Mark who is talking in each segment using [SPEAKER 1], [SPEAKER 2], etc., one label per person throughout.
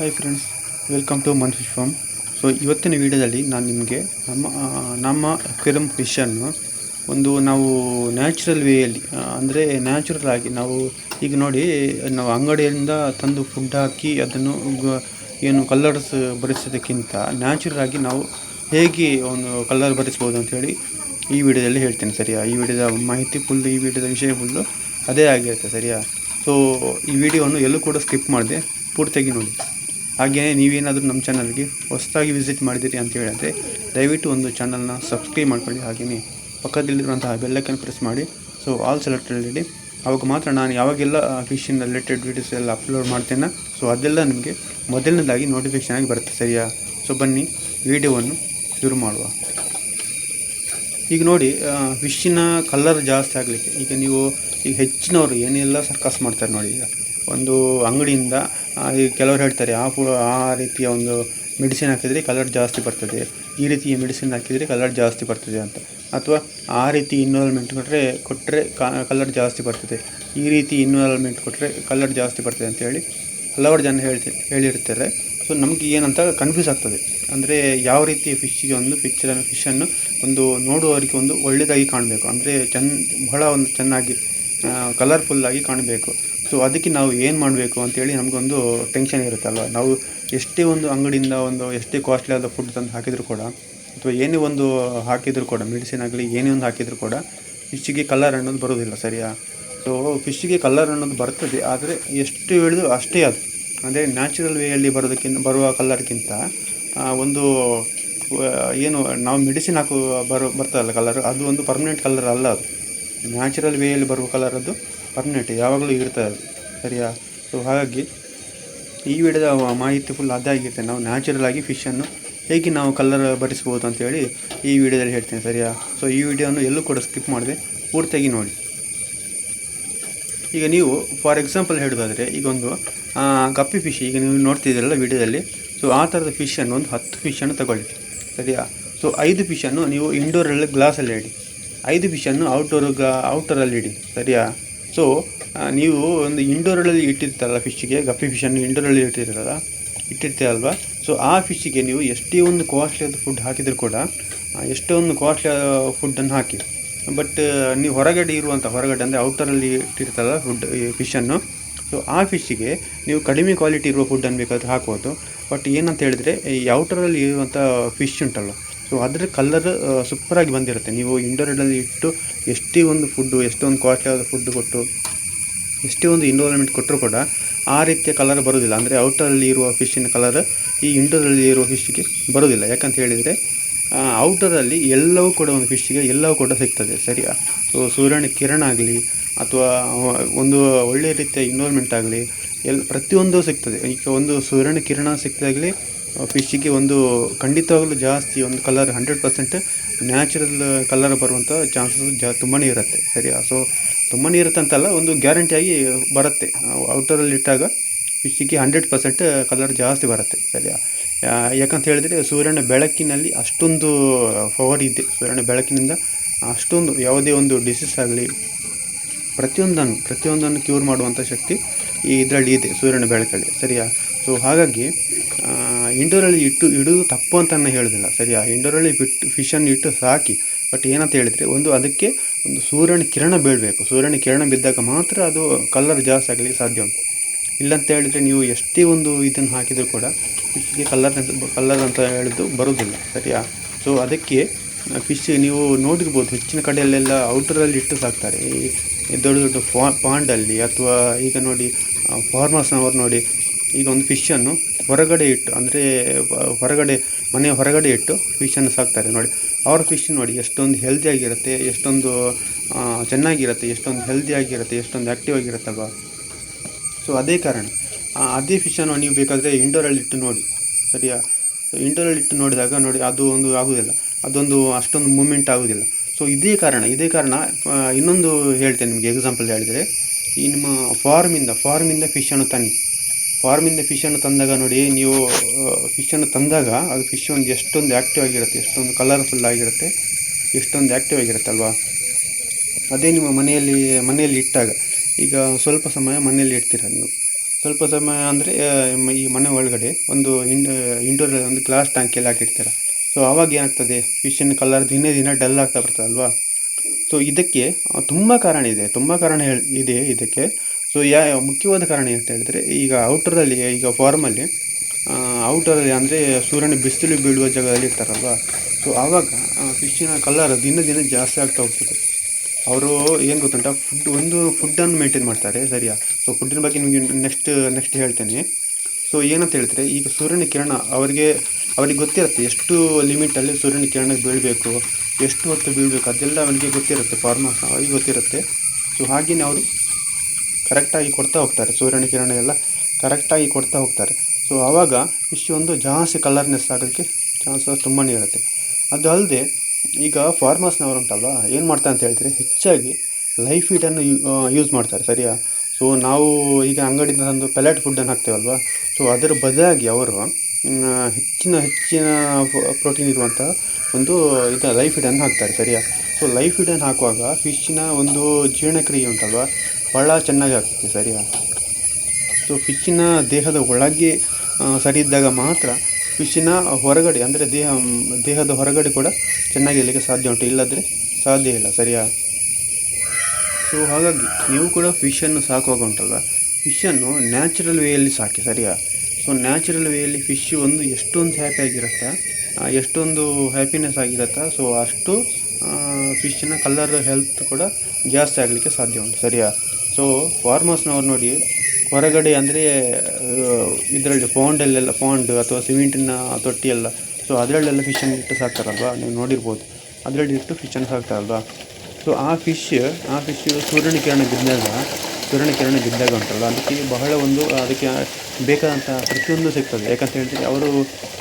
[SPEAKER 1] Hi friends welcome to man fish farm so ಇವತ್ತಿನ ವಿಡಿಯೋದಲ್ಲಿ ನಾನು ನಿಮಗೆ ನಮ್ಮ ನಮ್ಮ ಅಕ್ವೇರಿಯಂ ಫಿಶನ್ನು ಒಂದು ನಾವು ನ್ಯಾಚುರಲ್ ವೇಯಲ್ಲಿ ಅಂದರೆ ನ್ಯಾಚುರಲ್ ಆಗಿ ನಾವು ಈಗ ನೋಡಿ, ನಾವು ಅಂಗಡಿಯಿಂದ ತಂದು ಫುಡ್ ಹಾಕಿ ಅದನ್ನು ಏನು ಕಲರ್ಸ್ ಬರೆಸೋದಕ್ಕಿಂತ ನ್ಯಾಚುರಲ್ ಆಗಿ ನಾವು ಹೇಗೆ ಒಂದು ಕಲರ್ ಬರೆಸ್ಬೋದು ಅಂಥೇಳಿ ಈ ವಿಡಿಯೋದಲ್ಲಿ ಹೇಳ್ತೇನೆ, ಸರಿಯಾ? ಈ ವಿಡಿಯೋದ ಮಾಹಿತಿ ಫುಲ್ ಈ ವಿಡಿಯೋದ ವಿಷಯ ಫುಲ್ಲು ಅದೇ ಆಗಿರುತ್ತೆ, ಸರಿಯಾ? ಸೊ ಈ ವಿಡಿಯೋವನ್ನು ಎಲ್ಲೂ ಕೂಡ ಸ್ಕಿಪ್ ಮಾಡಿದೆ, ಪೂರ್ತಿಯಾಗಿ ನೋಡಿ. ಹಾಗೆಯೇ ನೀವೇನಾದರೂ ನಮ್ಮ ಚಾನಲ್ಗೆ ಹೊಸದಾಗಿ ವಿಸಿಟ್ ಮಾಡಿದ್ದೀರಿ ಅಂತ ಹೇಳಿದ್ರೆ ದಯವಿಟ್ಟು ಒಂದು ಚಾನಲ್ನ ಸಬ್ಸ್ಕ್ರೈಬ್ ಮಾಡ್ಕೊಳ್ಳಿ. ಹಾಗೆಯೇ ಪಕ್ಕದಲ್ಲಿರುವಂತಹ ಬೆಲ್ಲೈಕನ್ ಪ್ರೆಸ್ ಮಾಡಿ. ಸೊ ಆಲ್ ಸೆಲೆಕ್ಟೆಡ್ ಇಡಿ ಅವಾಗ ಮಾತ್ರ ನಾನು ಯಾವಾಗೆಲ್ಲ ಫಿಶಿನ ರಿಲೇಟೆಡ್ ವೀಡಿಯೋಸ್ ಎಲ್ಲ ಅಪ್ಲೋಡ್ ಮಾಡ್ತೇನೆ ಸೊ ಅದೆಲ್ಲ ನಿಮಗೆ ಮೊದಲನೇದಾಗಿ ನೋಟಿಫಿಕೇಷನ್ ಆಗಿ ಬರುತ್ತೆ. ಸರಿಯಾ? ಸೊ ಬನ್ನಿ, ವಿಡಿಯೋವನ್ನು ಶುರು ಮಾಡುವ. ಈಗ ನೋಡಿ ಫಿಶ್ಶಿನ ಕಲರ್ ಜಾಸ್ತಿ ಆಗಲಿಕ್ಕೆ. ಈಗ ನೀವು ಈಗ ಹೆಚ್ಚಿನವರು ಏನೆಲ್ಲ ಸರ್ಕಸ್ ಮಾಡ್ತಾರೆ ನೋಡಿ ಈಗ. ಒಂದು ಅಂಗಡಿಯಿಂದ ಈಗ ಕೆಲವರು ಹೇಳ್ತಾರೆ, ಆ ಪು ಆ ರೀತಿಯ ಒಂದು ಮೆಡಿಸಿನ್ ಹಾಕಿದರೆ ಕಲರ್ ಜಾಸ್ತಿ ಬರ್ತದೆ. ಈ ರೀತಿಯ ಮೆಡಿಸಿನ್ ಹಾಕಿದರೆ ಕಲರ್ ಜಾಸ್ತಿ ಬರ್ತದೆ ಅಂತ. ಅಥವಾ ಆ ರೀತಿ ಇನ್ವಾಲ್ವ್ಮೆಂಟ್ ಕೊಟ್ಟರೆ ಕೊಟ್ಟರೆ ಕಲರ್ ಜಾಸ್ತಿ ಬರ್ತದೆ. ಈ ರೀತಿ ಇನ್ವಾಲ್ವ್ಮೆಂಟ್ ಕೊಟ್ಟರೆ ಕಲರ್ ಜಾಸ್ತಿ ಬರ್ತದೆ ಅಂತ ಹೇಳಿ ಹಲವಾರು ಜನ ಹೇಳ್ತಿ, ಹೇಳಿರ್ತಾರೆ. ಸೊ ನಮಗೆ ಏನಂತ ಕನ್ಫ್ಯೂಸ್ ಆಗ್ತದೆ. ಅಂದರೆ ಯಾವ ರೀತಿ ಫಿಶ್ಗೆ ಒಂದು ಪಿಕ್ಚರನ್ನು ಫಿಶನ್ನು ಒಂದು ನೋಡುವವರಿಗೆ ಒಂದು ಒಳ್ಳೆಯದಾಗಿ ಕಾಣಬೇಕು. ಅಂದರೆ ಚೆನ್ನ ಬಹಳ ಒಂದು ಚೆನ್ನಾಗಿ ಕಲರ್ಫುಲ್ಲಾಗಿ ಕಾಣಬೇಕು. ಸೊ ಅದಕ್ಕೆ ನಾವು ಏನು ಮಾಡಬೇಕು ಅಂತೇಳಿ ನಮಗೊಂದು ಟೆನ್ಷನ್ ಇರುತ್ತಲ್ವ? ನಾವು ಎಷ್ಟೇ ಒಂದು ಅಂಗಡಿಯಿಂದ ಒಂದು, ಎಷ್ಟೇ ಕಾಸ್ಟ್ಲಿ ಆದ ಫುಡ್ ತಂದು ಹಾಕಿದರೂ ಕೂಡ, ಅಥವಾ ಏನೇ ಒಂದು ಹಾಕಿದರೂ ಕೂಡ, ಮೆಡಿಸಿನ್ ಆಗಲಿ, ಏನೇ ಒಂದು ಹಾಕಿದರೂ ಕೂಡ ಫಿಶ್ಗೆ ಕಲರ್ ಅನ್ನೋದು ಬರೋದಿಲ್ಲ ಸರಿಯಾ? ಸೊ ಫಿಶ್ಗೆ ಕಲರ್ ಅನ್ನೋದು ಬರ್ತದೆ, ಆದರೆ ಎಷ್ಟು ಹೇಳಿದ್ರು ಅಷ್ಟೇ ಅದು. ಅಂದರೆ ನ್ಯಾಚುರಲ್ ವೇಯಲ್ಲಿ ಬರೋದಕ್ಕಿಂತ, ಬರುವ ಕಲರ್ಗಿಂತ ಒಂದು ಏನು, ನಾವು ಮೆಡಿಸಿನ್ ಹಾಕುವ, ಬರೋ, ಬರ್ತದಲ್ಲ ಕಲರ್ ಅದು ಒಂದು ಪರ್ಮನೆಂಟ್ ಕಲರ್ ಅಲ್ಲ ಅದು. ನ್ಯಾಚುರಲ್ ವೇಯಲ್ಲಿ ಬರುವ ಕಲರ್ ಅದು ಪರ್ಮನೆಂಟ್ ಯಾವಾಗಲೂ ಇರ್ತದೆ ಅದು. ಸರಿಯಾ? ಸೊ ಹಾಗಾಗಿ ಈ ವಿಡಿಯೋದ ಮಾಹಿತಿ ಫುಲ್ ಅದಾಗಿರುತ್ತೆ ನಾವು ನ್ಯಾಚುರಲ್ ಆಗಿ ಫಿಶನ್ನು ಹೇಗೆ ನಾವು ಕಲರ್ ಬರಿಸ್ಬೋದು ಅಂತೇಳಿ ಈ ವಿಡಿಯೋದಲ್ಲಿ ಹೇಳ್ತೇನೆ, ಸರಿಯಾ? ಸೊ ಈ ವಿಡಿಯೋನು ಎಲ್ಲೂ ಕೂಡ ಸ್ಕಿಪ್ ಮಾಡಿದೆ ಪೂರ್ತಿಯಾಗಿ ನೋಡಿ. ಈಗ ನೀವು ಫಾರ್ ಎಕ್ಸಾಂಪಲ್ ಹೇಳೋದಾದರೆ, ಈಗ ಒಂದು ಕಪ್ಪಿ ಫಿಶ್ ಈಗ ನೀವು ನೋಡ್ತಿದ್ದೀರಲ್ಲ ವಿಡಿಯೋದಲ್ಲಿ ಸೊ ಆ ಥರದ ಫಿಶನ್ನು ಒಂದು ಹತ್ತು ಫಿಶನ್ನು ತಗೊಳ್ಳಿ. ಸರಿಯಾ? ಸೊ ಐದು ಫಿಶನ್ನು ನೀವು ಇಂಡೋರಲ್ಲಿ ಗ್ಲಾಸಲ್ಲಿ ಇಡಿ. ಐದು ಫಿಶನ್ನು ಔಟ್ಡೋರ್ ಔಟ್ಡೋರಲ್ಲಿ ಇಡಿ, ಸರಿಯಾ? ಸೊ ನೀವು ಒಂದು ಇಂಡೋರಲ್ಲಿ ಇಟ್ಟಿರ್ತಾರಲ್ಲ ಫಿಶ್ಶಿಗೆ ಗಪ್ಪಿ ಫಿಶನ್ನು ಇಂಡೋರಲ್ಲಿ ಇಟ್ಟಿರ್ತಾರಲ್ಲ ಇಟ್ಟಿರ್ತೀರಲ್ವ ಸೊ ಆ ಫಿಶ್ಶಿಗೆ ನೀವು ಎಷ್ಟೇ ಒಂದು ಕಾಸ್ಟ್ಲಿ ಆದ ಫುಡ್ ಹಾಕಿದರೂ ಕೂಡ ಎಷ್ಟೇ ಎಷ್ಟೋ ಒಂದು ಕಾಸ್ಟ್ಲಿ ಫುಡ್ಡನ್ನು ಹಾಕಿ. ಬಟ್ ನೀವು ಹೊರಗಡೆ ಇರುವಂಥ ಹೊರಗಡೆ ಅಂದರೆ ಔಟರಲ್ಲಿ ಇಟ್ಟಿರ್ತಾರಲ್ಲ ಫುಡ್ ಈ ಫಿಶನ್ನು ಸೊ ಆ ಫಿಶ್ಶಿಗೆ ನೀವು ಕಡಿಮೆ ಕ್ವಾಲಿಟಿ ಇರುವ ಫುಡ್ಡನ್ನು ಬೇಕಾದರೆ ಹಾಕ್ಬೋದು. ಬಟ್ ಏನಂತ ಹೇಳಿದರೆ, ಈ ಔಟರಲ್ಲಿ ಇರುವಂಥ ಫಿಶ್ ಉಂಟಲ್ಲ ಸೊ ಅದರ ಕಲರ್ ಸೂಪರಾಗಿ ಬಂದಿರುತ್ತೆ. ನೀವು ಇಂಡೋರಲ್ಲಿ ಇಟ್ಟು ಎಷ್ಟೇ ಒಂದು ಫುಡ್ಡು ಎಷ್ಟೊಂದು ಕಾಸ್ಟ್ಲಿ ಆದ ಫುಡ್ ಕೊಟ್ಟು ಎಷ್ಟೇ ಒಂದು ಇನ್ವಾಲ್ಮೆಂಟ್ ಕೊಟ್ಟರು ಕೂಡ ಆ ರೀತಿಯ ಕಲರ್ ಬರೋದಿಲ್ಲ. ಅಂದರೆ ಔಟರಲ್ಲಿ ಇರುವ ಫಿಶ್ಶಿನ ಕಲರ್ ಈ ಇಂಡೋರಲ್ಲಿ ಇರುವ ಫಿಶ್ಗೆ ಬರೋದಿಲ್ಲ. ಯಾಕಂತ ಹೇಳಿದರೆ ಔಟರಲ್ಲಿ ಎಲ್ಲವೂ ಕೂಡ ಒಂದು ಫಿಶ್ಗೆ ಎಲ್ಲವೂ ಕೂಡ ಸಿಗ್ತದೆ. ಸರಿಯಾ? ಸೊ ಸೂರ್ಯನ ಕಿರಣ ಆಗಲಿ, ಅಥವಾ ಒಂದು ಒಳ್ಳೆಯ ರೀತಿಯ ಇನ್ವಾಲ್ಮೆಂಟ್ ಆಗಲಿ ಎಲ್ ಪ್ರತಿಯೊಂದು ಸಿಗ್ತದೆ. ಈಗ ಒಂದು ಸೂರ್ಯನ ಕಿರಣ ಸಿಕ್ಕಿದಾಗಲೇ ಫಿಶ್ಶಿಗೆ ಒಂದು ಖಂಡಿತವಾಗಲೂ ಜಾಸ್ತಿ ಒಂದು colour hundred percent natural colour ಬರುವಂಥ ಚಾನ್ಸಸ್ ಜಾ ತುಂಬಾ ಇರುತ್ತೆ, ಸರಿಯಾ? ಸೊ ತುಂಬಾ ಇರುತ್ತೆ ಅಂತಲ್ಲ, ಒಂದು ಗ್ಯಾರಂಟಿಯಾಗಿ ಬರುತ್ತೆ. ಔಟರಲ್ಲಿ ಇಟ್ಟಾಗ ಫಿಶ್ಶಿಗೆ ಹಂಡ್ರೆಡ್ ಪರ್ಸೆಂಟ್ ಕಲರ್ ಜಾಸ್ತಿ ಬರುತ್ತೆ, ಸರಿಯಾ? ಯಾಕಂತ ಹೇಳಿದರೆ ಸೂರ್ಯನ ಬೆಳಕಿನಲ್ಲಿ ಅಷ್ಟೊಂದು ಪವರ್ ಇದೆ. ಸೂರ್ಯನ ಬೆಳಕಿನಿಂದ ಅಷ್ಟೊಂದು, ಯಾವುದೇ ಒಂದು ಡಿಸೀಸ್ ಆಗಲಿ, ಪ್ರತಿಯೊಂದನ್ನು ಪ್ರತಿಯೊಂದನ್ನು ಕ್ಯೂರ್ ಮಾಡುವಂಥ ಶಕ್ತಿ ಈ ಇದರಲ್ಲಿ ಇದೆ, ಸೂರ್ಯನ ಬೆಳಕಲ್ಲಿ, ಸರಿಯಾ? ಸೊ ಹಾಗಾಗಿ ಇಂಡೋರಲ್ಲಿ ಇಟ್ಟು, ಇಡುವುದು ತಪ್ಪು ಅಂತ ನಾನು ಹೇಳೋದಿಲ್ಲ ಸರಿಯಾ ಇಂಡೋರಲ್ಲಿ ಬಿಟ್ಟು, ಫಿಶನ್ನು ಇಟ್ಟು ಸಾಕಿ. ಬಟ್ ಏನಂತ ಹೇಳಿದರೆ, ಒಂದು ಅದಕ್ಕೆ ಒಂದು ಸೂರ್ಯನ ಕಿರಣ ಬೀಳಬೇಕು. ಸೂರ್ಯನ ಕಿರಣ ಬಿದ್ದಾಗ ಮಾತ್ರ ಅದು ಕಲರ್ ಜಾಸ್ತಿ ಆಗಲಿಕ್ಕೆ ಸಾಧ್ಯ ಉಂಟು. ಇಲ್ಲಂತ ಹೇಳಿದರೆ ನೀವು ಎಷ್ಟೇ ಒಂದು ಇದನ್ನು ಹಾಕಿದರೂ ಕೂಡ ಫಿಶ್ಗೆ ಕಲರ್ ಕಲರ್ ಅಂತ ಹೇಳಿದ್ದು ಬರೋದಿಲ್ಲ. ಸರಿಯಾ? ಸೊ ಅದಕ್ಕೆ ಫಿಶ್ ನೀವು ನೋಡಿರ್ಬೋದು, ಹೆಚ್ಚಿನ ಕಡೆಯಲ್ಲೆಲ್ಲ ಔಟರಲ್ಲಿ ಇಟ್ಟು ಸಾಕ್ತಾರೆ. ಈ ದೊಡ್ಡ ದೊಡ್ಡ ಫಾ, ಪಾಂಡಲ್ಲಿ ಅಥವಾ ಈಗ ನೋಡಿ ಫಾರ್ಮರ್ಸ್ನವರು ನೋಡಿ, ಈಗ ಒಂದು ಫಿಶನ್ನು ಹೊರಗಡೆ ಇಟ್ಟು, ಅಂದರೆ ಹೊರಗಡೆ, ಮನೆ ಹೊರಗಡೆ ಇಟ್ಟು ಫಿಶನ್ನು ಸಾಕ್ತಾರೆ ನೋಡಿ. ಅವ್ರ ಫಿಶ್ ನೋಡಿ, ಎಷ್ಟೊಂದು ಹೆಲ್ದಿಯಾಗಿರುತ್ತೆ ಎಷ್ಟೊಂದು ಚೆನ್ನಾಗಿರುತ್ತೆ, ಎಷ್ಟೊಂದು ಹೆಲ್ದಿಯಾಗಿರುತ್ತೆ ಎಷ್ಟೊಂದು ಆ್ಯಕ್ಟಿವ್ ಆಗಿರುತ್ತಲ್ವ? ಸೊ ಅದೇ ಕಾರಣ. ಅದೇ ಫಿಶನ್ನು ನೀವು ಬೇಕಾದರೆ ಇಂಡೋರಲ್ಲಿ ಇಟ್ಟು ನೋಡಿ, ಸರಿಯಾ? ಸೊ ಇಂಡೋರಲ್ಲಿ ಇಟ್ಟು ನೋಡಿದಾಗ ನೋಡಿ, ಅದು ಒಂದು ಆಗೋದಿಲ್ಲ. ಅದೊಂದು, ಅಷ್ಟೊಂದು ಮೂಮೆಂಟ್ ಆಗೋದಿಲ್ಲ. ಸೊ ಇದೇ ಕಾರಣ ಇದೇ ಕಾರಣ ಇನ್ನೊಂದು ಹೇಳ್ತೇನೆ ನಿಮಗೆ ಎಕ್ಸಾಂಪಲ್ ಹೇಳಿದರೆ. ಈ ನಿಮ್ಮ ಫಾರ್ಮಿಂದ ಫಾರ್ಮಿಂದ ಫಿಶನ್ನು ತನ್ನಿ. ಫಾರ್ಮಿಂದ ಫಿಶನ್ನು ತಂದಾಗ ನೋಡಿ, ನೀವು ಫಿಶನ್ನು ತಂದಾಗ ಅದು ಫಿಶ್ ಒಂದು ಎಷ್ಟೊಂದು ಆ್ಯಕ್ಟಿವ್ ಆಗಿರುತ್ತೆ, ಎಷ್ಟೊಂದು ಕಲರ್ಫುಲ್ ಆಗಿರುತ್ತೆ, ಎಷ್ಟೊಂದು ಆ್ಯಕ್ಟಿವ್ ಆಗಿರುತ್ತಲ್ವಾ ಅದೇ ನಿಮ್ಮ ಮನೆಯಲ್ಲಿ ಮನೆಯಲ್ಲಿ ಇಟ್ಟಾಗ. ಈಗ ಸ್ವಲ್ಪ ಸಮಯ ಮನೆಯಲ್ಲಿ ಇಡ್ತೀರ ನೀವು? ಸ್ವಲ್ಪ ಸಮಯ ಅಂದರೆ ಈ ಮನೆ ಒಳಗಡೆ ಒಂದು ಇಂಡ್ ಇಂಡೋರ್ ಒಂದು ಗ್ಲಾಸ್ ಟ್ಯಾಂಕಿಯಲ್ಲಿ ಹಾಕಿಡ್ತೀರ. ಸೊ ಆವಾಗ ಏನಾಗ್ತದೆ? ಫಿಶಿನ ಕಲರ್ ದಿನೇ ದಿನ ಡಲ್ ಆಗ್ತಾ ಬರ್ತದಲ್ವಾ? ಸೊ ಇದಕ್ಕೆ ತುಂಬ ಕಾರಣ ಇದೆ, ತುಂಬ ಕಾರಣ ಇದೆ ಇದಕ್ಕೆ. ಸೊ ಯಾ, ಮುಖ್ಯವಾದ ಕಾರಣ ಅಂತ ಹೇಳಿದ್ರೆ, ಈಗ ಔಟರಲ್ಲಿ ಈಗ ಫಾರ್ಮಲ್ಲಿ ಔಟರಲ್ಲಿ ಅಂದರೆ ಸೂರ್ಯನ ಬಿಸಿಲು ಬೀಳುವ ಜಾಗದಲ್ಲಿ ಇರ್ತಾರಲ್ವ? ಸೊ ಆವಾಗ ಫಿಶ್ಶಿನ ಕಲರ್ ದಿನ ದಿನ ಜಾಸ್ತಿ ಆಗ್ತಾ ಹೋಗ್ತದೆ. ಅವರು ಏನು ಗೊತ್ತುಂಟ? ಫುಡ್ ಒಂದು ಫುಡ್ಡನ್ನು ಮೇಂಟೈನ್ ಮಾಡ್ತಾರೆ, ಸರಿಯಾ? ಸೊ ಫುಡ್ಡಿನ ಬಗ್ಗೆ ನಿಮಗೆ ನೆಕ್ಸ್ಟ್ ನೆಕ್ಸ್ಟ್ ಹೇಳ್ತೇನೆ. ಸೊ ಏನಂತ ಹೇಳಿದ್ರೆ, ಈಗ ಸೂರ್ಯನ ಕಿರಣ ಅವರಿಗೆ ಅವರಿಗೆ ಗೊತ್ತಿರುತ್ತೆ ಎಷ್ಟು ಲಿಮಿಟಲ್ಲಿ ಸೂರ್ಯನ ಕಿರಣ ಬೀಳಬೇಕು, ಎಷ್ಟು ಹೊತ್ತು ಬೀಳಬೇಕು, ಅದೆಲ್ಲ ಅವನಿಗೆ ಗೊತ್ತಿರುತ್ತೆ ಫಾರ್ಮರ್ಸ್ ಅವರಿಗೆ ಗೊತ್ತಿರುತ್ತೆ. ಸೊ ಹಾಗೆಯೇ ಅವರು ಕರೆಕ್ಟಾಗಿ ಕೊಡ್ತಾ ಹೋಗ್ತಾರೆ, ಸೂರ್ಯನ ಕಿರಣ ಎಲ್ಲ ಕರೆಕ್ಟಾಗಿ ಕೊಡ್ತಾ ಹೋಗ್ತಾರೆ. ಸೊ ಆವಾಗ ಫಿಶ್ ಒಂದು ಜಾಸ್ತಿ ಕಲರ್ನೆಸ್ ಆಗೋಕ್ಕೆ ಚಾನ್ಸ್ ತುಂಬಾ ಇರುತ್ತೆ. ಅದು ಅಲ್ಲದೆ ಈಗ ಫಾರ್ಮರ್ಸ್ನವರು ಉಂಟಲ್ವ ಏನು ಮಾಡ್ತಾರೆ ಅಂತ ಹೇಳಿದ್ರೆ ಹೆಚ್ಚಾಗಿ ಲೈಫ್ ಫೀಡನ್ನು ಯೂಸ್ ಮಾಡ್ತಾರೆ, ಸರಿಯಾ? ಸೊ ನಾವು ಈಗ ಅಂಗಡಿಯಿಂದ ತಂದು ಪೆಲೆಟ್ ಫುಡ್ಡನ್ನು ಹಾಕ್ತೇವಲ್ವ? ಸೊ ಅದರ ಬದಲಾಗಿ ಅವರು ಹೆಚ್ಚಿನ ಹೆಚ್ಚಿನ ಪ್ರೋಟೀನ್ ಇರುವಂಥ ಒಂದು ಇದು ಲೈಫ್ ಫೀಡನ್ನು ಹಾಕ್ತಾರೆ, ಸರಿಯಾ? ಸೊ ಲೈಫ್ ಫೀಡನ್ನು ಹಾಕುವಾಗ ಫಿಶ್ಶಿನ ಒಂದು ಜೀರ್ಣಕ್ರಿಯೆ ಉಂಟಲ್ವ? ಭಾಳ ಚೆನ್ನಾಗಿ ಆಗ್ತದೆ ಸರಿಯಾ? ಸೊ ಫಿಶ್ಶಿನ ದೇಹದ ಒಳಗೆ ಆ, ಸರಿ ಇದ್ದಾಗ ಮಾತ್ರ ಫಿಶ್ಶಿನ ಹೊರಗಡೆ ಅಂದರೆ ದೇಹ ದೇಹದ ಹೊರಗಡೆ ಕೂಡ ಚೆನ್ನಾಗಿ ಇರಲಿಕ್ಕೆ ಸಾಧ್ಯ ಉಂಟು. ಇಲ್ಲದ್ರೆ ಸಾಧ್ಯ ಇಲ್ಲ ಸರಿಯಾ? ಸೊ ಹಾಗಾಗಿ ನೀವು ಕೂಡ ಫಿಶನ್ನು ಸಾಕುವಾಗ ಉಂಟಲ್ಲ ಫಿಶನ್ನು ನ್ಯಾಚುರಲ್ ವೇಯಲ್ಲಿ ಸಾಕಿ ಸರಿಯಾ? ಸೊ ನ್ಯಾಚುರಲ್ ವೇಯಲ್ಲಿ ಫಿಶ್ ಒಂದು ಎಷ್ಟೊಂದು ಹ್ಯಾಪಿ ಆಗಿರುತ್ತಾ? ಎಷ್ಟೊಂದು ಹ್ಯಾಪಿನೆಸ್ ಆಗಿರುತ್ತಾ? ಸೊ ಅಷ್ಟು ಫಿಶ್ಶಿನ ಕಲರ್ ಹೆಲ್ತ್ ಕೂಡ ಜಾಸ್ತಿ ಆಗಲಿಕ್ಕೆ ಸಾಧ್ಯ ಉಂಟು ಸರಿಯಾ? ಸೊ ಫಾರ್ಮರ್ಸ್ನವ್ರು ನೋಡಿ, ಹೊರಗಡೆ ಅಂದರೆ ಇದರಲ್ಲಿ ಪಾಂಡಲ್ಲೆಲ್ಲ ಪಾಂಡ್ ಅಥವಾ ಸಿಮೆಂಟಿನ ತೊಟ್ಟಿಯೆಲ್ಲ ಸೊ ಅದರಲ್ಲೆಲ್ಲ ಫಿಶನ್ನು ಇಟ್ಟು ಸಾಕ್ತಾರಲ್ವಾ? ನೀವು ನೋಡಿರ್ಬೋದು. ಅದರಲ್ಲಿ ಇಟ್ಟು ಫಿಶನ್ನು ಸಾಕ್ತಾರಲ್ವಾ? ಸೊ ಆ ಫಿಶ್ ಆ ಫಿಶ್ ಸೂರ್ಯನ ಕಿರಣ ಬಿದ್ದಾಗ ಸೂರ್ಯನ ಕಿರಣ ಬಿದ್ದಾಗ ಉಂಟಲ್ಲ ಅದಕ್ಕೆ ಬಹಳ ಒಂದು, ಅದಕ್ಕೆ ಬೇಕಾದಂಥ ಪ್ರತಿಯೊಂದು ಸಿಗ್ತದೆ. ಯಾಕಂತ ಹೇಳಿದ್ರೆ, ಅವರು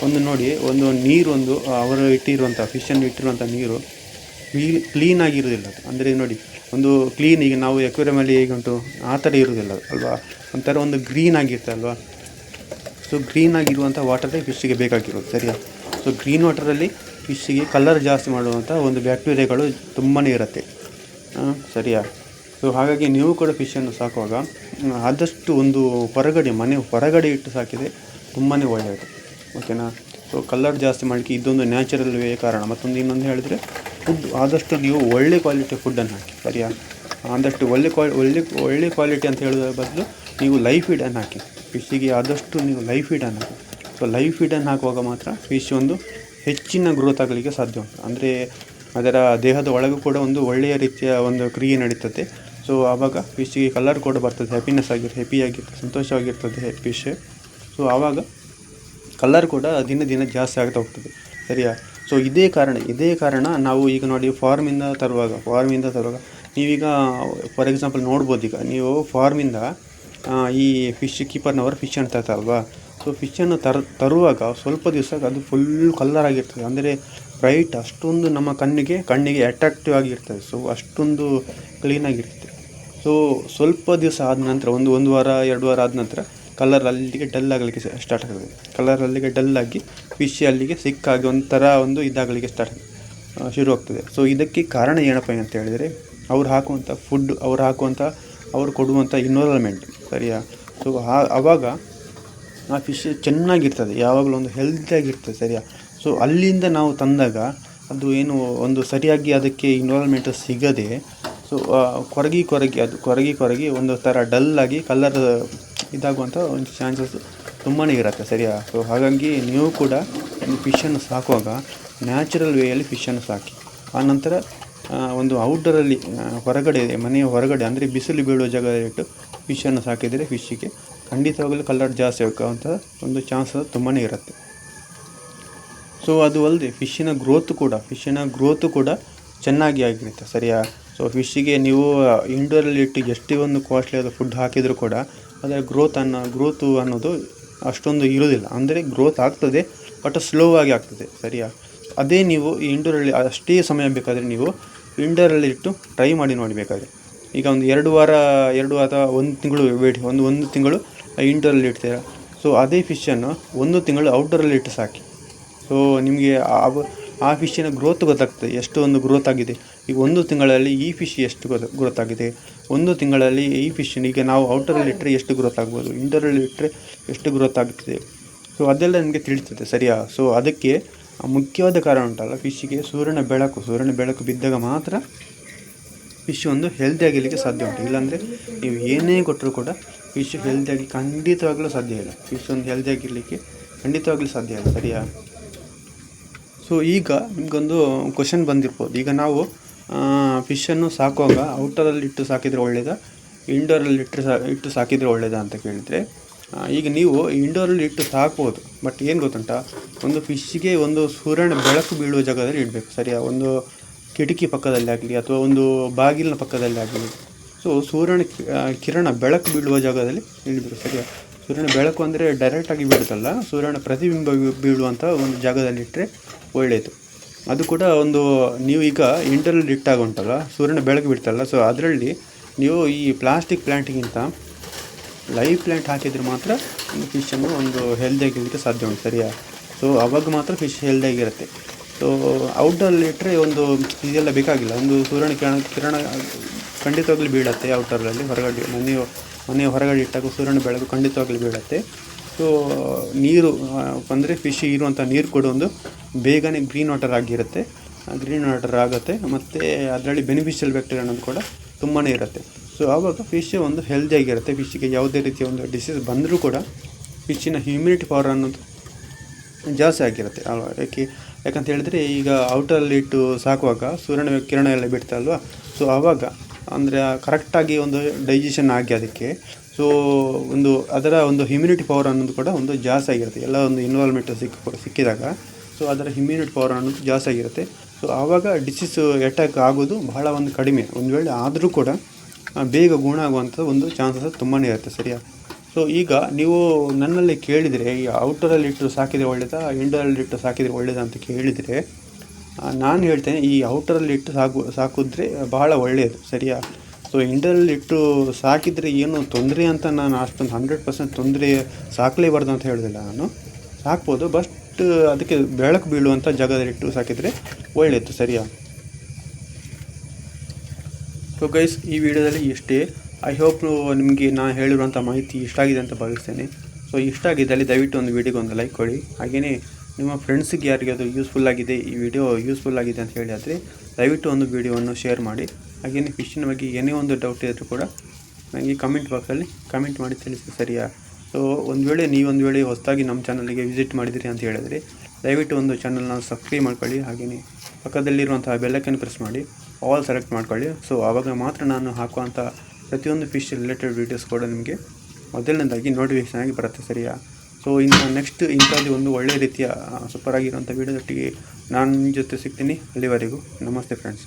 [SPEAKER 1] ಒಂದು ನೋಡಿ, ಒಂದು ನೀರು ಒಂದು, ಅವರು ಇಟ್ಟಿರುವಂಥ ಫಿಶನ್ನು ಇಟ್ಟಿರುವಂಥ ನೀರು ಕ್ಲೀನ್ ಕ್ಲೀನ್ ಆಗಿರೋದಿಲ್ಲ ಅದು. ಅಂದರೆ ನೋಡಿ, ಒಂದು ಕ್ಲೀನ್ ಈಗ ನಾವು ಎಕ್ವೇರಿಯಮಲ್ಲಿ ಹೇಗೆ ಉಂಟು, ಆ ಥರ ಇರೋದಿಲ್ಲ ಅಲ್ವಾ? ಒಂಥರ ಒಂದು ಗ್ರೀನ್ ಆಗಿರುತ್ತೆ, ಅಲ್ವಾ? ಸೊ ಗ್ರೀನ್ ಆಗಿರುವಂಥ ವಾಟರೇ ಫಿಶ್ಗೆ ಬೇಕಾಗಿರೋದು, ಸರಿಯಾ? ಸೊ ಗ್ರೀನ್ ವಾಟರಲ್ಲಿ ಫಿಶ್ಶಿಗೆ ಕಲರ್ ಜಾಸ್ತಿ ಮಾಡುವಂಥ ಒಂದು ಬ್ಯಾಕ್ಟೀರಿಯಾಗಳು ತುಂಬಾ ಇರುತ್ತೆ. ಸರಿಯಾ? ಸೊ ಹಾಗಾಗಿ ನೀವು ಕೂಡ ಫಿಶನ್ನು ಸಾಕುವಾಗ ಆದಷ್ಟು ಒಂದು ಹೊರಗಡೆ, ಮನೆ ಹೊರಗಡೆ ಇಟ್ಟು ಸಾಕಿದರೆ ತುಂಬಾ ಒಳ್ಳೆಯದು. ಓಕೆನಾ ಸೊ ಕಲರ್ ಜಾಸ್ತಿ ಮಾಡಲಿಕ್ಕೆ ಇದೊಂದು ನ್ಯಾಚುರಲ್ ವೇ ಕಾರಣ. ಮತ್ತೊಂದು ಇನ್ನೊಂದು ಹೇಳಿದರೆ ಫುಡ್ ಆದಷ್ಟು ನೀವು ಒಳ್ಳೆ ಕ್ವಾಲಿಟಿ ಫುಡ್ಡನ್ನು ಹಾಕಿ, ಸರಿಯಾ? ಆದಷ್ಟು ಒಳ್ಳೆ ಕ್ವಾ ಒಳ್ಳೆ ಒಳ್ಳೆ ಕ್ವಾಲಿಟಿ ಅಂತ ಹೇಳೋದ್ರ ಬದಲು ನೀವು ಲೈಫ್ ಫೀಡನ್ನು ಹಾಕಿ ಫಿಶ್ಶಿಗೆ ಆದಷ್ಟು ನೀವು ಲೈಫ್ ಫೀಡನ್ನು ಹಾಕಿ. ಸೊ ಲೈಫ್ ಫೀಡನ್ನು ಹಾಕುವಾಗ ಮಾತ್ರ ಫಿಶ್ ಒಂದು ಹೆಚ್ಚಿನ ಗ್ರೋತ್ ಆಗಲಿಕ್ಕೆ ಸಾಧ್ಯ ಉಂಟು. ಅಂದರೆ ಅದರ ದೇಹದ ಒಳಗೂ ಕೂಡ ಒಂದು ಒಳ್ಳೆಯ ರೀತಿಯ ಒಂದು ಕ್ರಿಯೆ ನಡೀತದೆ. ಸೊ ಆವಾಗ ಫಿಶ್ಶಿಗೆ ಕಲರ್ ಕೂಡ ಬರ್ತದೆ ಹ್ಯಾಪಿನೆಸ್ ಆಗಿರ್ತದೆ ಹ್ಯಾಪಿಯಾಗಿರ್ತದೆ ಸಂತೋಷವಾಗಿರ್ತದೆ ಫಿಶ್ ಸೊ ಆವಾಗ ಕಲರ್ ಕೂಡ ದಿನ ದಿನ ಜಾಸ್ತಿ ಆಗ್ತಾ ಹೋಗ್ತದೆ. ಸರಿಯಾ? ಸೊ ಇದೇ ಕಾರಣ ಇದೇ ಕಾರಣ ನಾವು ಈಗ ನೋಡಿ ಫಾರ್ಮಿಂದ ತರುವಾಗ ಫಾರ್ಮಿಂದ ತರುವಾಗ ನೀವೀಗ ಫಾರ್ ಎಕ್ಸಾಂಪಲ್ ನೋಡ್ಬೋದು ಈಗ, ನೀವು ಫಾರ್ಮಿಂದ ಈ ಫಿಶ್ ಕೀಪರ್ನವರು ಫಿಶನ್ನು ತರ್ತಾರಲ್ವಾ? ಸೊ ಫಿಶನ್ನು ತರ್, ತರುವಾಗ ಸ್ವಲ್ಪ ದಿವಸ ಅದು ಫುಲ್ ಕಲ್ಲರ್ ಆಗಿರ್ತದೆ. ಅಂದರೆ ಬ್ರೈಟ್ ಅಷ್ಟೊಂದು ನಮ್ಮ ಕಣ್ಣಿಗೆ ಕಣ್ಣಿಗೆ ಅಟ್ರಾಕ್ಟಿವ್ ಆಗಿರ್ತದೆ. ಸೊ ಅಷ್ಟೊಂದು ಕ್ಲೀನಾಗಿರ್ತದೆ ಸೊ ಸ್ವಲ್ಪ ದಿವಸ ಆದ ನಂತರ, ಒಂದು ಒಂದು ವಾರ, ಎರಡು ವಾರ ಆದ ನಂತರ ಕಲರ್ ಅಲ್ಲಿಗೆ ಡಲ್ ಆಗಲಿಕ್ಕೆ ಸ್ಟಾರ್ಟ್ ಆಗ್ತದೆ ಕಲರ್ ಅಲ್ಲಿಗೆ ಡಲ್ ಆಗಿ ಫಿಶ್ ಅಲ್ಲಿಗೆ ಸಿಕ್ಕಾಗಿ ಒಂಥರ ಒಂದು ಇದಾಗಲಿಕ್ಕೆ ಸ್ಟಾರ್ಟ್ ಶುರು ಆಗ್ತದೆ. ಸೊ ಇದಕ್ಕೆ ಕಾರಣ ಏನಪ್ಪ ಅಂತ ಹೇಳಿದರೆ, ಅವ್ರು ಹಾಕುವಂಥ ಫುಡ್ ಅವ್ರು ಹಾಕುವಂಥ ಅವ್ರು ಕೊಡುವಂಥ ಇನ್ವಾಲ್ವ್ಮೆಂಟ್ ಸರಿಯಾ? ಸೊ ಆವಾಗ ಆ ಫಿಶ್ ಚೆನ್ನಾಗಿರ್ತದೆ. ಯಾವಾಗಲೂ ಒಂದು ಹೆಲ್ತಿಯಾಗಿರ್ತದೆ ಸರಿಯಾ? ಸೊ ಅಲ್ಲಿಂದ ನಾವು ತಂದಾಗ ಅದು ಏನು ಒಂದು ಸರಿಯಾಗಿ ಅದಕ್ಕೆ ಇನ್ವಾಲ್ವ್ಮೆಂಟ್ ಸಿಗದೆ ಸೊ ಕೊರಗಿ ಕೊರಗಿ ಅದು ಕೊರಗಿ ಕೊರಗಿ ಒಂದು ಥರ ಡಲ್ ಆಗಿ ಕಲರ್ ಇದಾಗುವಂಥ ಒಂದು ಚಾನ್ಸಸ್ ತುಂಬಾ ಇರುತ್ತೆ, ಸರಿಯಾ? ಸೊ ಹಾಗಾಗಿ ನೀವು ಕೂಡ ಒಂದು ಫಿಶನ್ನು ಸಾಕುವಾಗ ನ್ಯಾಚುರಲ್ ವೇಯಲ್ಲಿ ಫಿಶನ್ನು ಸಾಕಿ. ಆನಂತರ ಒಂದು ಔಟ್ಡೋರಲ್ಲಿ ಹೊರಗಡೆ, ಮನೆಯ ಹೊರಗಡೆ, ಅಂದರೆ ಬಿಸಿಲು ಬೀಳುವ ಜಾಗ ಇಟ್ಟು ಫಿಶನ್ನು ಸಾಕಿದರೆ ಫಿಶ್ಶಿಗೆ ಖಂಡಿತವಾಗಲೂ ಕಲರ್ ಜಾಸ್ತಿ ಆಗುವಂಥ ಒಂದು ಚಾನ್ಸ್ ತುಂಬಾ ಇರುತ್ತೆ. ಸೊ ಅದು ಅಲ್ಲದೆ ಫಿಶ್ಶಿನ ಗ್ರೋತ್ ಕೂಡ ಫಿಶ್ಶಿನ ಗ್ರೋತ್ ಕೂಡ ಚೆನ್ನಾಗಿ ಆಗಿರುತ್ತೆ, ಸರಿಯಾ? ಸೊ ಫಿಶ್ಶಿಗೆ ನೀವು ಇಂಡೋರಲ್ಲಿ ಇಟ್ಟು ಎಷ್ಟೇ ಒಂದು ಕಾಸ್ಟ್ಲಿ ಆದ ಫುಡ್ ಹಾಕಿದರೂ ಕೂಡ ಅದರ ಗ್ರೋತ್ ಅನ್ನೋ ಗ್ರೋತು ಅನ್ನೋದು ಅಷ್ಟೊಂದು ಇರೋದಿಲ್ಲ ಅಂದರೆ ಗ್ರೋತ್ ಆಗ್ತದೆ ಬಟ್ ಸ್ಲೋ ಆಗಿ ಆಗ್ತದೆ. ಸರಿಯಾ? ಅದೇ ನೀವು ಇಂಡೋರಲ್ಲಿ ಅಷ್ಟೇ ಸಮಯ ಬೇಕಾದರೆ ನೀವು ಇಂಡೋರಲ್ಲಿ ಇಟ್ಟು ಟ್ರೈ ಮಾಡಿ ನೋಡಬೇಕಾದ್ರೆ ಈಗ ಒಂದು ಎರಡು ವಾರ, ಎರಡು ಅಥವಾ ಒಂದು ತಿಂಗಳು ವೇಟ್ ಒಂದು ಒಂದು ತಿಂಗಳು ಇಂಡೋರಲ್ಲಿ ಇಡ್ತೀರಾ? ಸೊ ಅದೇ ಫಿಶನ್ನು ಒಂದು ತಿಂಗಳು ಔಟ್ಡೋರಲ್ಲಿ ಇಟ್ಟು ಸಾಕಿ. ಸೊ ನಿಮಗೆ ಅವ ಆ ಫಿಶ್ಶಿನ ಗ್ರೋತ್ ಗೊತ್ತಾಗ್ತದೆ. ಎಷ್ಟು ಒಂದು ಗ್ರೋತ್ ಆಗಿದೆ. ಈಗ ಒಂದು ತಿಂಗಳಲ್ಲಿ ಈ ಫಿಶ್ ಎಷ್ಟು ಗ್ರೋತ್ ಆಗಿದೆ. ಒಂದು ತಿಂಗಳಲ್ಲಿ ಈ ಫಿಶ್ಶಿನ ಈಗ ನಾವು ಔಟರಲ್ಲಿ ಇಟ್ಟರೆ ಎಷ್ಟು ಗ್ರೋತ್ ಆಗ್ಬೋದು. ಇಂಡೋರಲ್ಲಿ ಇಟ್ಟರೆ ಎಷ್ಟು ಗ್ರೋತ್ ಆಗ್ತದೆ. ಸೊ ಅದೆಲ್ಲ ನಿಮಗೆ ತಿಳಿಸ್ತದೆ ಸರಿಯಾ? ಸೊ ಅದಕ್ಕೆ ಮುಖ್ಯವಾದ ಕಾರಣ ಉಂಟಲ್ಲ ಫಿಶ್ಶಿಗೆ ಸೂರ್ಯನ ಬೆಳಕು. ಸೂರ್ಯನ ಬೆಳಕು ಬಿದ್ದಾಗ ಮಾತ್ರ ಫಿಶ್ ಒಂದು ಹೆಲ್ದಿ ಸಾಧ್ಯ ಉಂಟು. ಇಲ್ಲಾಂದರೆ ನೀವು ಏನೇ ಕೊಟ್ಟರು ಕೂಡ ಫಿಶ್ ಹೆಲ್ದಿಯಾಗಿ ಖಂಡಿತವಾಗಲೂ ಸಾಧ್ಯ ಇಲ್ಲ. ಫಿಶ್ ಒಂದು ಹೆಲ್ದಿ ಆಗಿರಲಿಕ್ಕೆ ಖಂಡಿತವಾಗಲೂ ಸಾಧ್ಯ ಇಲ್ಲ. ಸರಿಯಾ? ಸೊ ಈಗ ನಿಮಗೊಂದು ಕ್ವಶನ್ ಬಂದಿರ್ಬೋದು. ಈಗ ನಾವು ಫಿಶನ್ನು ಸಾಕುವಾಗ ಔಟರಲ್ಲಿ ಇಟ್ಟು ಸಾಕಿದರೆ ಒಳ್ಳೆಯದಾ ಇಂಡೋರಲ್ಲಿ ಇಟ್ಟು ಸಾ, ಇಟ್ಟು ಸಾಕಿದರೆ ಒಳ್ಳೆಯದಾ ಅಂತ ಕೇಳಿದರೆ ಈಗ ನೀವು ಇಂಡೋರಲ್ಲಿ ಇಟ್ಟು ಸಾಕ್ಬೋದು. ಬಟ್ ಏನು ಗೊತ್ತುಂಟ? ಒಂದು ಫಿಶ್ಗೆ ಒಂದು ಸೂರ್ಯನ ಬೆಳಕು ಬೀಳುವ ಜಾಗದಲ್ಲಿ ಇಡಬೇಕು. ಸರಿಯಾ? ಒಂದು ಕಿಟಕಿ ಪಕ್ಕದಲ್ಲಿ ಆಗಲಿ ಅಥವಾ ಒಂದು ಬಾಗಿಲಿನ ಪಕ್ಕದಲ್ಲಿ ಆಗಲಿ. ಸೊ ಸೂರ್ಯನ ಕಿರಣ ಬೆಳಕು ಬೀಳುವ ಜಾಗದಲ್ಲಿ ಇಡಬೇಕು. ಸರಿಯಾ? ಸೂರ್ಯನ ಬೆಳಕು ಅಂದರೆ ಡೈರೆಕ್ಟಾಗಿ ಬೀಳುತ್ತಲ್ಲ, ಸೂರ್ಯನ ಪ್ರತಿಬಿಂಬ ಬೀಳುವಂಥ ಒಂದು ಜಾಗದಲ್ಲಿ ಇಟ್ಟರೆ ಒಳ್ಳೆಯದು. ಅದು ಕೂಡ ಒಂದು, ನೀವು ಈಗ ಇಂಟರ್ನಲ್ ಇಟ್ಟಾಗ ಉಂಟಲ್ಲ ಸೂರ್ಯನ ಬೆಳಕು ಬಿಡ್ತಲ್ಲ ಸೊ ಅದರಲ್ಲಿ ನೀವು ಈ ಪ್ಲಾಸ್ಟಿಕ್ ಪ್ಲ್ಯಾಂಟಿಗಿಂತ ಲೈವ್ ಪ್ಲ್ಯಾಂಟ್ ಹಾಕಿದರೆ ಮಾತ್ರ ಫಿಶನ್ನು ಒಂದು ಹೆಲ್ದಿಯಾಗಿರಲಿಕ್ಕೆ ಸಾಧ್ಯ ಉಂಟು, ಸರಿಯಾ? ಸೊ ಅವಾಗ ಮಾತ್ರ ಫಿಶ್ ಹೆಲ್ದಿಯಾಗಿರುತ್ತೆ ಸೊ ಔಟ್ಡೋರಲ್ಲಿ ಇಟ್ಟರೆ ಒಂದು ಇದೆಲ್ಲ ಬೇಕಾಗಿಲ್ಲ, ಒಂದು ಸೂರ್ಯನ ಕಿರಣ ಕಿರಣ ಖಂಡಿತವಾಗ್ಲೂ ಬೀಳತ್ತೆ ಔಟ್ಡೋರಲ್ಲಿ ಹೊರಗಡೆ. ಮನೆಯ ಮನೆಯ ಹೊರಗಡೆ ಇಟ್ಟಾಗ ಸೂರ್ಯನ ಬೆಳಕು ಖಂಡಿತವಾಗ್ಲೂ ಬೀಳುತ್ತೆ. ಸೊ ನೀರು ಅಂದರೆ ಫಿಶ್ ಇರುವಂಥ ನೀರು ಕೂಡ ಒಂದು ಬೇಗನೆ ಗ್ರೀನ್ ವಾಟರ್ ಆಗಿರುತ್ತೆ. ಗ್ರೀನ್ ವಾಟರ್ ಆಗುತ್ತೆ, ಮತ್ತು ಅದರಲ್ಲಿ ಬೆನಿಫಿಷಿಯಲ್ ಬ್ಯಾಕ್ಟೀರಿಯಾ ಅನ್ನೋದು ಕೂಡ ತುಂಬಾ ಇರುತ್ತೆ. ಸೊ ಆವಾಗ ಫಿಶ್ ಒಂದು ಹೆಲ್ದಿಯಾಗಿರುತ್ತೆ ಫಿಶ್ಗೆ ಯಾವುದೇ ರೀತಿಯ ಒಂದು ಡಿಸೀಸ್ ಬಂದರೂ ಕೂಡ ಫಿಶ್ಶಿನ ಹ್ಯೂಮಿನಿಟಿ ಪವರ್ ಅನ್ನೋದು ಜಾಸ್ತಿ ಆಗಿರುತ್ತೆ. ಅಲ್ವಾ ಯಾಕೆ, ಯಾಕಂತ ಹೇಳಿದ್ರೆ ಈಗ ಔಟರಲ್ಲಿ ಇಟ್ಟು ಸಾಕುವಾಗ ಸೂರ್ಯನ ಕಿರಣ ಎಲ್ಲ ಬಿಡ್ತಾ ಅಲ್ವಾ ಸೊ ಆವಾಗ ಅಂದರೆ ಕರೆಕ್ಟಾಗಿ ಒಂದು ಡೈಜೆಷನ್ ಆಗಿ ಅದಕ್ಕೆ. ಸೊ ಒಂದು ಅದರ ಒಂದು ಹ್ಯುಮ್ಯುನಿಟಿ ಪವರ್ ಅನ್ನೋದು ಕೂಡ ಒಂದು ಜಾಸ್ತಿ ಆಗಿರುತ್ತೆ. ಎಲ್ಲ ಒಂದು ಇನ್ವಾಲ್ವ್ಮೆಂಟ್ ಸಿಕ್ಕ ಸಿಕ್ಕಿದಾಗ. ಸೊ ಅದರ ಹ್ಯುಮ್ಯುನಿಟಿ ಪವರ್ ಅನ್ನೋದು ಜಾಸ್ತಿ ಆಗಿರುತ್ತೆ. ಸೊ ಆವಾಗ ಡಿಸೀಸ್ ಅಟ್ಯಾಕ್ ಆಗೋದು ಬಹಳ ಒಂದು ಕಡಿಮೆ. ಒಂದು ವೇಳೆ ಆದರೂ ಕೂಡ ಬೇಗ ಗುಣ ಆಗುವಂಥ ಒಂದು ಚಾನ್ಸಸ್ ತುಂಬಾ ಇರುತ್ತೆ, ಸರಿಯಾ? ಸೊ ಈಗ ನೀವು ನನ್ನಲ್ಲಿ ಕೇಳಿದರೆ, ಈ ಔಟರಲ್ಲಿ ಇಟ್ಟು ಸಾಕಿದರೆ ಒಳ್ಳೆಯದಾ ಇಂಡೋರಲ್ಲಿ ಇಟ್ಟು ಸಾಕಿದರೆ ಒಳ್ಳೆಯದಾ ಅಂತ ಕೇಳಿದರೆ ನಾನು ಹೇಳ್ತೇನೆ, ಈ ಔಟರಲ್ಲಿ ಇಟ್ಟು ಸಾಕು ಸಾಕಿದ್ರೆ ಬಹಳ ಒಳ್ಳೆಯದು ಸರಿಯಾ? ಸೊ ಇಂಡೋರಲ್ಲಿ ಇಟ್ಟು ಸಾಕಿದರೆ ಏನು ತೊಂದರೆ ಅಂತ ನಾನು ಅಷ್ಟೊಂದು ಹಂಡ್ರೆಡ್ ಪರ್ಸೆಂಟ್ ತೊಂದರೆ ಸಾಕಲೇಬಾರ್ದು ಅಂತ ಹೇಳೋದಿಲ್ಲ ನಾನು. ಸಾಕ್ಬೋದು ಬಟ್ ಅದಕ್ಕೆ ಬೆಳಕು ಬೀಳುವಂಥ ಜಾಗದಲ್ಲಿ ಇಟ್ಟು ಸಾಕಿದರೆ ಒಳ್ಳೆಯದು ಸರಿಯಾ? ಸೊ ಗೈಸ್ ಈ ವಿಡಿಯೋದಲ್ಲಿ ಇಷ್ಟೇ. ಐ ಹೋಪ್ ನಿಮಗೆ ನಾನು ಹೇಳಿರುವಂಥ ಮಾಹಿತಿ ಇಷ್ಟ ಆಗಿದೆ ಅಂತ ಭಾವಿಸ್ತೇನೆ. ಸೊ ಇಷ್ಟ ಆಗಿದ್ದಲ್ಲಿ ದಯವಿಟ್ಟು ಒಂದು ವಿಡಿಯೋಗೆ ಒಂದು ಲೈಕ್ ಕೊಡಿ. ಹಾಗೆಯೇ ನಿಮ್ಮ ಫ್ರೆಂಡ್ಸಿಗೆ ಯಾರಿಗೆ ಅದು ಯೂಸ್ಫುಲ್ ಆಗಿದೆ, ಈ ವಿಡಿಯೋ ಯೂಸ್ಫುಲ್ ಆಗಿದೆ ಅಂತ ಹೇಳಿ ಆದರೆ, ದಯವಿಟ್ಟು ಒಂದು ವಿಡಿಯೋವನ್ನು ಶೇರ್ ಮಾಡಿ. ಹಾಗೆಯೇ ಫಿಶ್ಶಿನ ಬಗ್ಗೆ ಏನೇ ಒಂದು ಡೌಟ್ ಇದ್ದರೂ ಕೂಡ ನನಗೆ ಕಮೆಂಟ್ ಬಾಕ್ಸಲ್ಲಿ ಕಮೆಂಟ್ ಮಾಡಿ ತಿಳಿಸಿ ಸರಿಯಾ? ಸೊ ಒಂದು ವೇಳೆ ನೀವೊಂದು ವೇಳೆ ಹೊಸದಾಗಿ ನಮ್ಮ ಚಾನಲ್ಗೆ ವಿಸಿಟ್ ಮಾಡಿದಿರಿ ಅಂತ ಹೇಳಿದರೆ, ದಯವಿಟ್ಟು ಒಂದು ಚಾನಲ್ನ ಸಬ್ಸ್ಕ್ರೈಬ್ ಮಾಡ್ಕೊಳ್ಳಿ. ಹಾಗೆಯೇ ಪಕ್ಕದಲ್ಲಿರುವಂತಹ ಬೆಲ್ಲಕ್ಕನ್ನು ಪ್ರೆಸ್ ಮಾಡಿ. ಆಲ್ ಸೆಲೆಕ್ಟ್ ಮಾಡ್ಕೊಳ್ಳಿ. ಸೊ ಆವಾಗ ಮಾತ್ರ ನಾನು ಹಾಕುವಂಥ ಪ್ರತಿಯೊಂದು ಫಿಶ್ ರಿಲೇಟೆಡ್ ವೀಡಿಯೋಸ್ ಕೂಡ ನಿಮಗೆ ಮೊದಲನೇದಾಗಿ ನೋಟಿಫಿಕೇಷನ್ ಆಗಿ ಬರುತ್ತೆ ಸರಿಯಾ? ಸೊ ಇನ್ನು ನೆಕ್ಸ್ಟ್ ಇಂಥದ್ದು ಒಂದು ಒಳ್ಳೆಯ ರೀತಿಯ ಸೂಪರ್ ಆಗಿರುವಂಥ ವೀಡಿಯೋದೊಟ್ಟಿಗೆ ನಾನು ನಿಮ್ಮ ಜೊತೆ ಸಿಗ್ತೀನಿ. ಅಲ್ಲಿವರೆಗೂ ನಮಸ್ತೆ ಫ್ರೆಂಡ್ಸ್